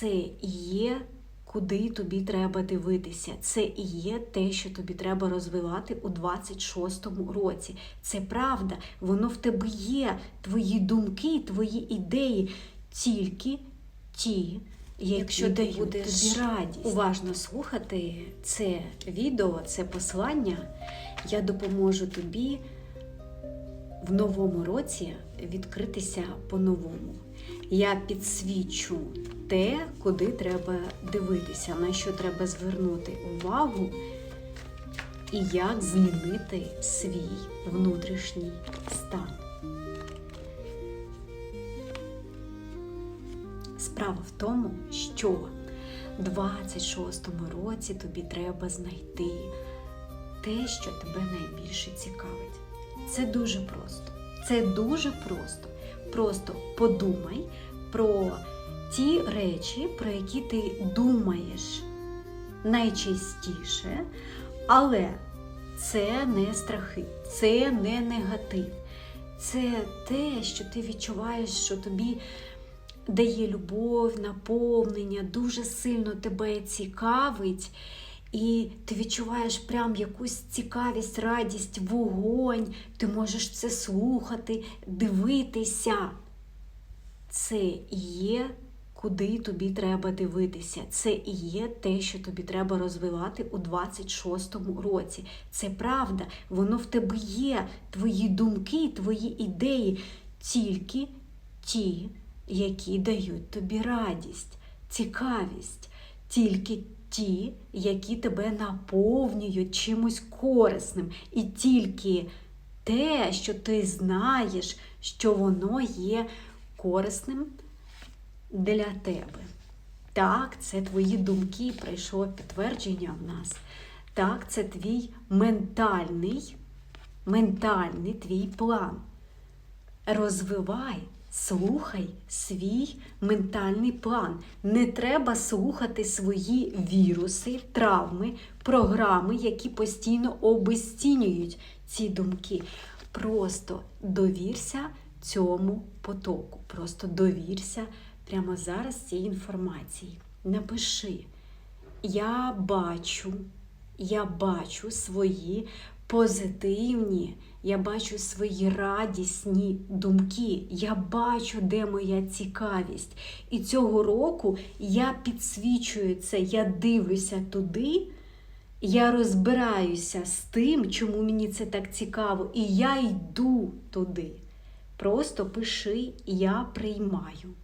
це і є, куди тобі треба дивитися. Це і є те, що тобі треба розвивати у 26-му році. Це правда, воно в тебе є, твої думки, твої ідеї, тільки ті. Якщо ти будеш тобі радість. уважно слухати це відео, це послання, я допоможу тобі в новому році відкритися по-новому. Я підсвічу те, куди треба дивитися, на що треба звернути увагу, і як змінити свій внутрішній стан. Справа в тому, що в 26-му році тобі треба знайти те, що тебе найбільше цікавить. Це дуже просто. Це дуже просто. Просто подумай про ті речі, про які ти думаєш найчастіше, але це не страхи, це не негатив. Це те, що ти відчуваєш, що тобі дає любов, наповнення, дуже сильно тебе цікавить, і ти відчуваєш прям якусь цікавість, радість, вогонь, ти можеш це слухати, дивитися. Це і є, куди тобі треба дивитися. Це і є те, що тобі треба розвивати у 26-му році. Це правда, воно в тебе є, твої думки, твої ідеї, тільки ті, які дають тобі радість, цікавість, тільки ті, які тебе наповнюють чимось корисним, і тільки те, що ти знаєш, що воно є корисним для тебе. Так, це твої думки, прийшло підтвердження в нас. Так, це твій ментальний, ментальний твій план. Розвивай, слухай свій ментальний план. Не треба слухати свої віруси, травми, програми, які постійно обесцінюють ці думки. Просто довірся цьому потоку. Просто довірся прямо зараз цій інформації. Напиши, я бачу, я бачу свої позитивні, я бачу свої радісні думки, я бачу, де моя цікавість. І цього року я підсвічую це, я дивлюся туди. Я розбираюся з тим, чому мені це так цікаво, і я йду туди. Просто пиши Я приймаю.